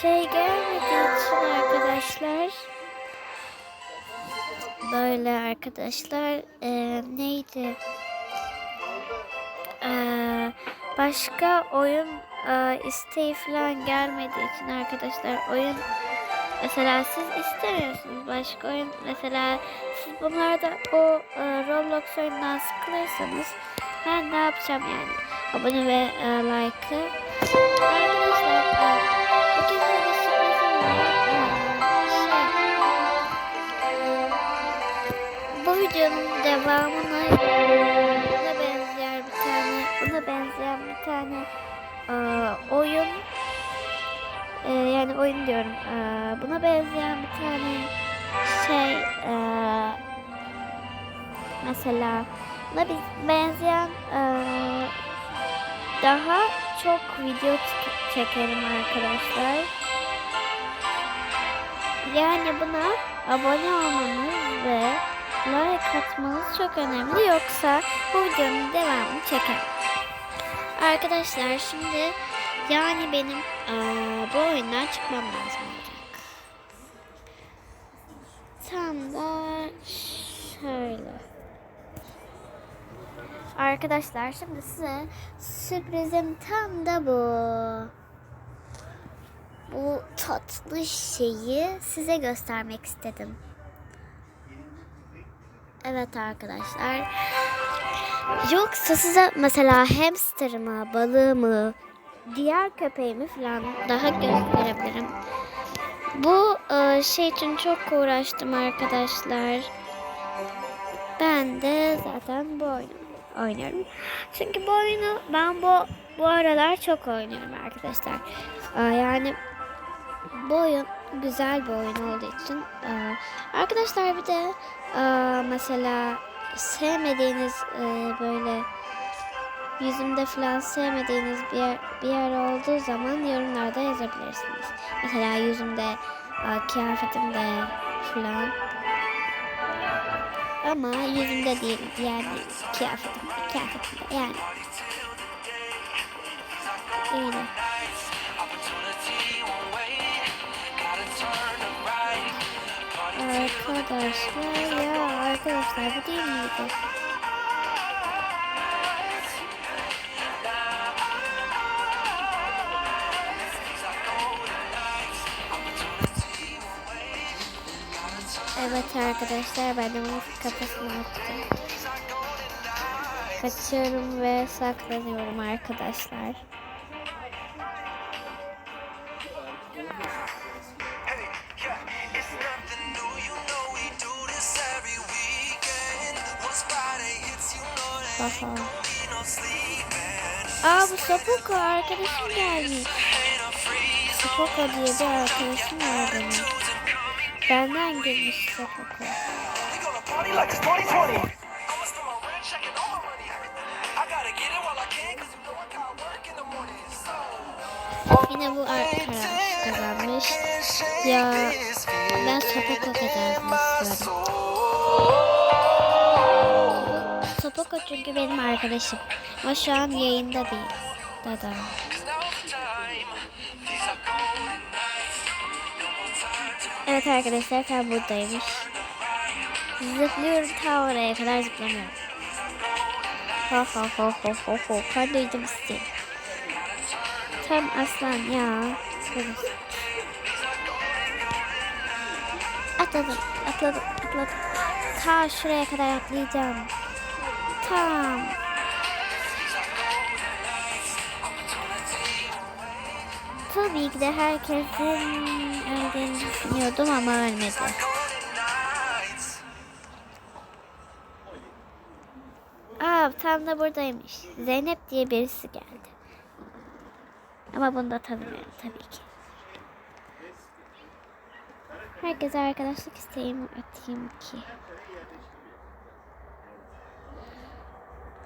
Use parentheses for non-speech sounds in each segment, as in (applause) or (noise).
şey gelmediği için arkadaşlar. Böyle arkadaşlar e, neydi? E, başka oyun e, isteği falan gelmediği için arkadaşlar oyun mesela siz istemiyorsunuz başka oyun. Mesela siz bunlarda o e, Roblox oyundan sıkılırsanız ben ne yapacağım yani? Abone ve e, like'ı. Arkadaşlar e, bu videonun devamını buna benzeyen bir tane buna benzeyen bir tane e, oyun e, yani oyun diyorum e, buna benzeyen bir tane şey e, mesela buna benzeyen e, daha çok video çek- çekerim arkadaşlar. Yani buna abone olmanız ve like atmanız çok önemli. Yoksa bu videonun devamını çeker. Arkadaşlar şimdi yani benim eee, bu oyundan çıkmam lazım. Tam da şöyle. Arkadaşlar şimdi size sürprizim tam da bu. Bu tatlı şeyi size göstermek istedim. Evet arkadaşlar. Yoksa size mesela hamsterımı, balığımı, diğer köpeğimi falan daha gösterebilirim. Bu e, şey için çok uğraştım arkadaşlar. Ben de zaten bu oyunu oynuyorum. Çünkü bu oyunu ben bu bu aralar çok oynuyorum arkadaşlar. Ee, yani bu oyun güzel bir oyun olduğu için e, arkadaşlar bir de e, mesela sevmediğiniz e, böyle yüzümde falan sevmediğiniz bir yer, bir yer olduğu zaman yorumlarda yazabilirsiniz. Mesela yüzümde, e, kıyafetimde falan. Ama yüzümde değil, yani kıyafetimde, kıyafetimde yani. Öyle. Arkadaşlar ya arkadaşlar bu değil miydi? Evet arkadaşlar ben bunun kafasını attım. Kaçıyorum ve saklanıyorum arkadaşlar. Sleeping. Aa bu Sapuka arkadaşım gelmiş. Sapuka diye bir arkadaşım var benim. Benden girmiş Sapuka. we gonna party like it's 2020. I'ma spend my rent checking all my money. I gotta get it while I can, cause you know I got work in the morning. So, Yine bu arkadaş kazanmış. Ya ben Sapuka kazansın istiyorum. Sapuka çünkü benim arkadaşım. Ama şu an yayında değil. Dada. Evet arkadaşlar tam buradaymış. Zıplıyorum ta oraya kadar zıplamıyorum. Ha ha ha ha ha ha. Kandırdım sizi. Tam aslan ya. Şöyle. Atladım, atladım, atladım. Ta şuraya kadar atlayacağım. Tam. Tabii ki de herkesin öldüğünü düşünüyordum ama ölmedi. Aa tam da buradaymış. Zeynep diye birisi geldi. Ama bunu da tanımıyorum tabii ki. Herkese arkadaşlık isteğimi atayım ki.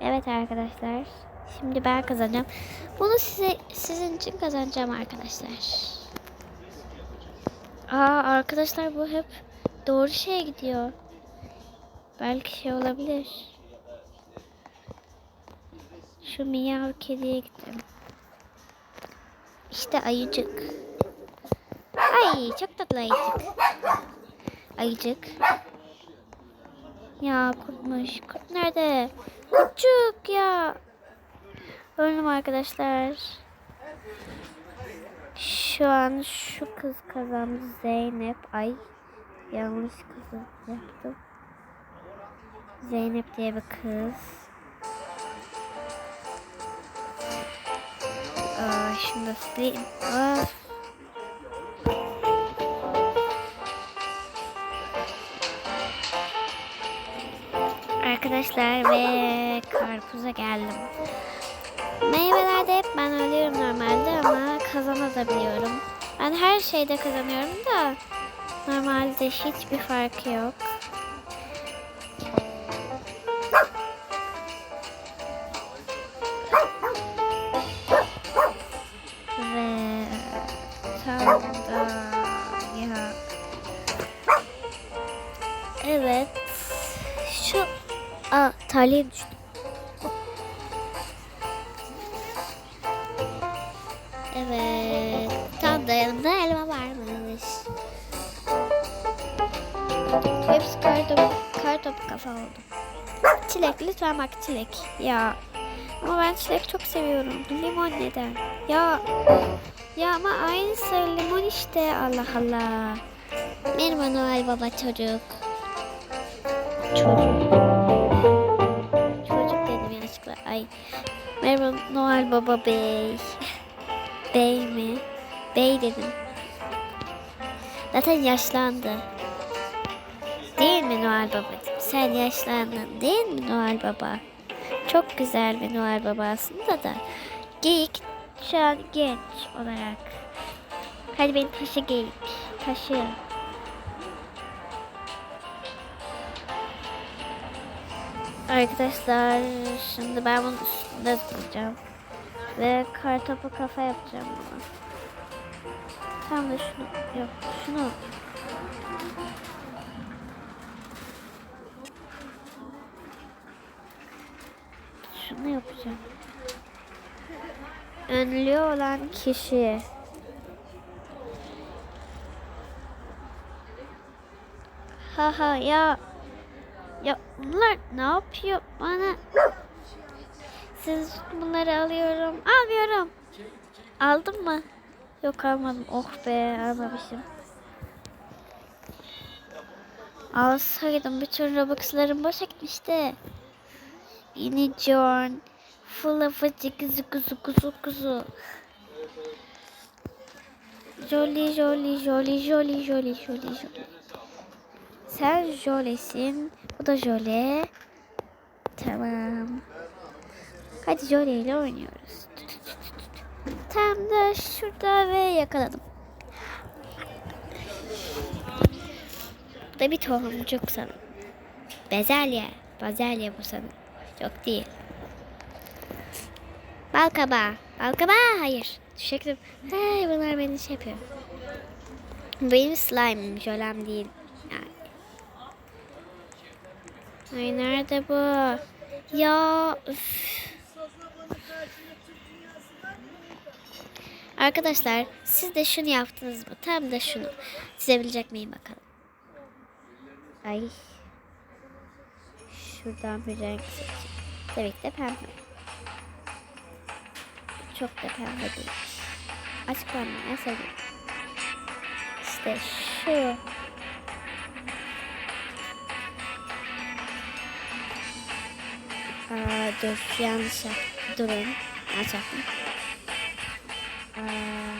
Evet arkadaşlar. Şimdi ben kazanacağım. Bunu size sizin için kazanacağım arkadaşlar. Aa arkadaşlar bu hep doğru şeye gidiyor. Belki şey olabilir. Şu miyav kediye gittim. İşte ayıcık. Ay çok tatlı ayıcık. Ayıcık. Ya kurtmuş. Kurt nerede? Kurtçuk ya. Öldüm arkadaşlar. Şu an şu kız kazandı Zeynep. Ay yanlış kızı yaptım. Zeynep diye bir kız. Aa, şimdi sileyim. Aa. Arkadaşlar ve karpuza geldim. Meyvelerde hep ben ölüyorum normalde ama kazanabiliyorum. Ben her şeyde kazanıyorum da normalde hiçbir farkı yok. Düştüm. Evet. Tam da yanımda elma varmış. Hepsi kartopu, kartopu kafa oldu. Çilek lütfen bak çilek. Ya. Ama ben çilek çok seviyorum. Limon neden? Ya. Ya ama aynısı limon işte. Allah Allah. Merhaba Noel Baba çocuk. Çocuk. Ay. Merhaba Noel Baba Bey. (laughs) Bey mi? Bey dedim. Zaten yaşlandı. Değil mi Noel Babacığım? Sen yaşlandın değil mi Noel Baba? Çok güzel bir Noel Baba aslında da. Geyik şu an genç olarak. Hadi beni taşı geyik. Taşı. Arkadaşlar şimdi ben bunun üstünde tutacağım. Ve kartopu kafa yapacağım bunu. Tam da şunu yok şunu. Şunu yapacağım. Önlü olan kişi. Haha ya. Bunlar ne yapıyor bana? Siz bunları alıyorum. Almıyorum. Aldın mı? Yok almadım. Oh be almamışım. Alsaydım bütün Robux'larım boşa gitmişti. Unicorn. Full of a kuzu kuzu. Jolly jolly jolly jolly jolly jolly jolly. Sen jölesin. Bu da jöle. Tamam. Hadi jöle ile oynuyoruz. Tam da şurada ve yakaladım. Bu da bir tohumcuk sanırım. Bezelye. Bezelye bu sanırım. Yok değil. Balkabağı. Balkabağı hayır. Düşerim. Hey bunlar beni şey yapıyor. Benim slime'ım jölem değil. Yani. Ay nerede bu? Ya üf. Arkadaşlar siz de şunu yaptınız mı? Tam da şunu. Çizebilecek miyim bakalım. Ay. Şuradan bir renk seçeyim. Tabii ki de pembe. Çok da pembe değil. Açık pembe en sevdiğim. İşte şu. Aa, dur yanlış yaptım. Durun. Yanlış yaptım. Aa.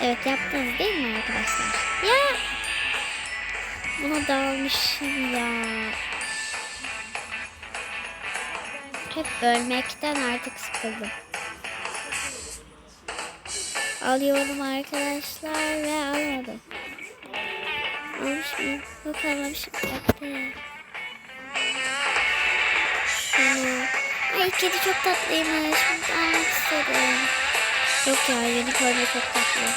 Evet yaptınız değil mi arkadaşlar? Ya buna dalmışım ya. Hep ölmekten artık sıkıldım. Alıyorum arkadaşlar ve almadım. Almış mıyım? Yok almamışım. Şunu. Ay kedi çok tatlıymış. Bunu almak istedim. Yok ya yeni koyma çok tatlı.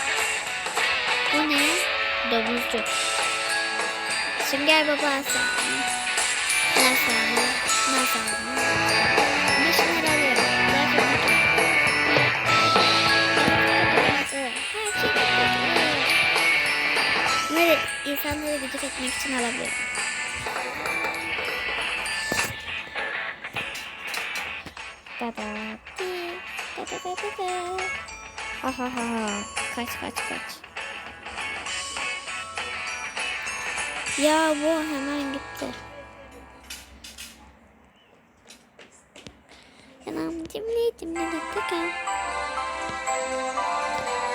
Bu ne? Domuzcu. Sünger baba aslan. Nasıl? Nasıl? İnsanları gıcık etmek için alabilirim. Da da da da da da da. Ha ha ha. Kaç kaç kaç. Ya bu hemen gitti. Yanam cimri cimri dakika.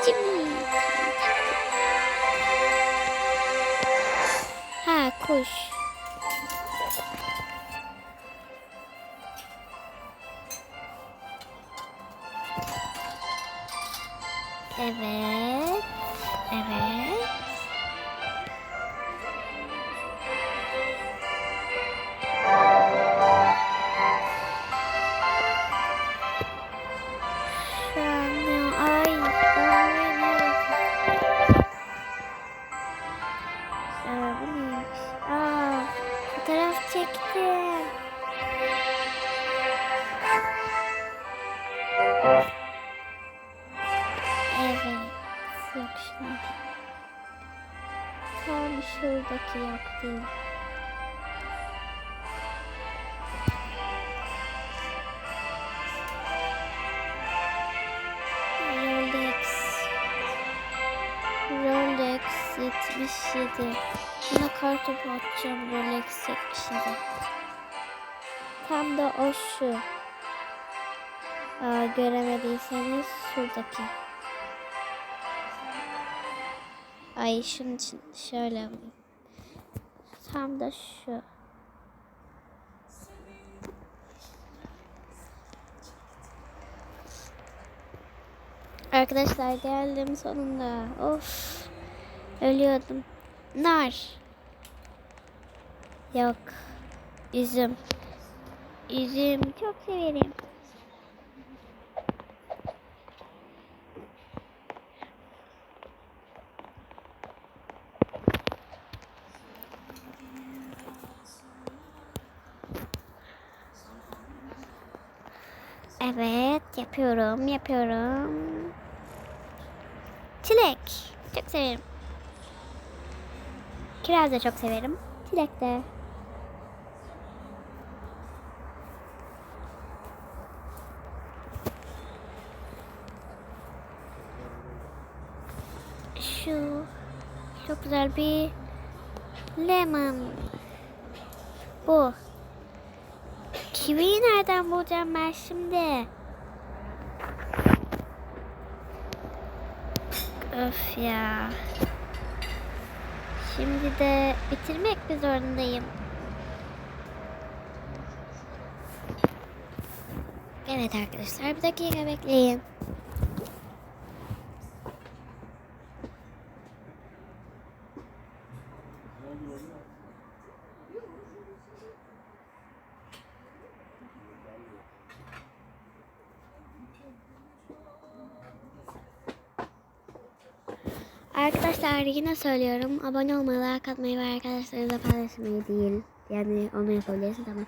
Cimri. Evet. Evet. Çektim. Evet. Yok şuna. Tam şuradaki yok değil. 77. Buna kartopu atacağım Rolex 77. Tam da o şu. Aa, göremediyseniz şuradaki. Ay şunun için şöyle yapayım. Tam da şu. Arkadaşlar geldim sonunda. Of. Ölüyordum. Nar. Yok. Üzüm. Üzüm çok severim. Evet, yapıyorum, yapıyorum. Çilek. Çok severim. Kiraz da çok severim. Çilek de. Şu çok güzel bir lemon. Bu. Kiviyi nereden bulacağım ben şimdi? Öf ya. Şimdi de bitirmek mi zorundayım? Evet arkadaşlar bir dakika bekleyin. Arkadaşlar yine söylüyorum. Abone olmayı, like atmayı ve arkadaşlarınızla paylaşmayı değil. Yani onu yapabilirsiniz ama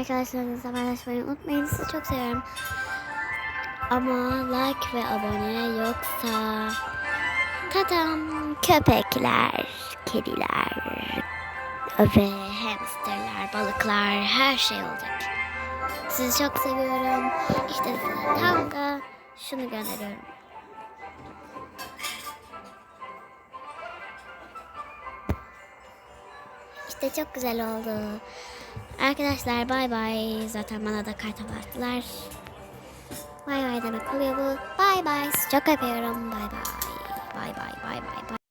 arkadaşlarınızla paylaşmayı unutmayın. Sizi çok seviyorum. Ama like ve abone yoksa tatam köpekler, kediler ve hamsterler, balıklar her şey olacak. Sizi çok seviyorum. İşte size tam da şunu gönderiyorum. İşte çok güzel oldu. Arkadaşlar bay bay. Zaten bana da karta bastılar. Bay bay demek oluyor bu. Bay bay. Çok öpüyorum. Bay. Bay bay bay bay bay.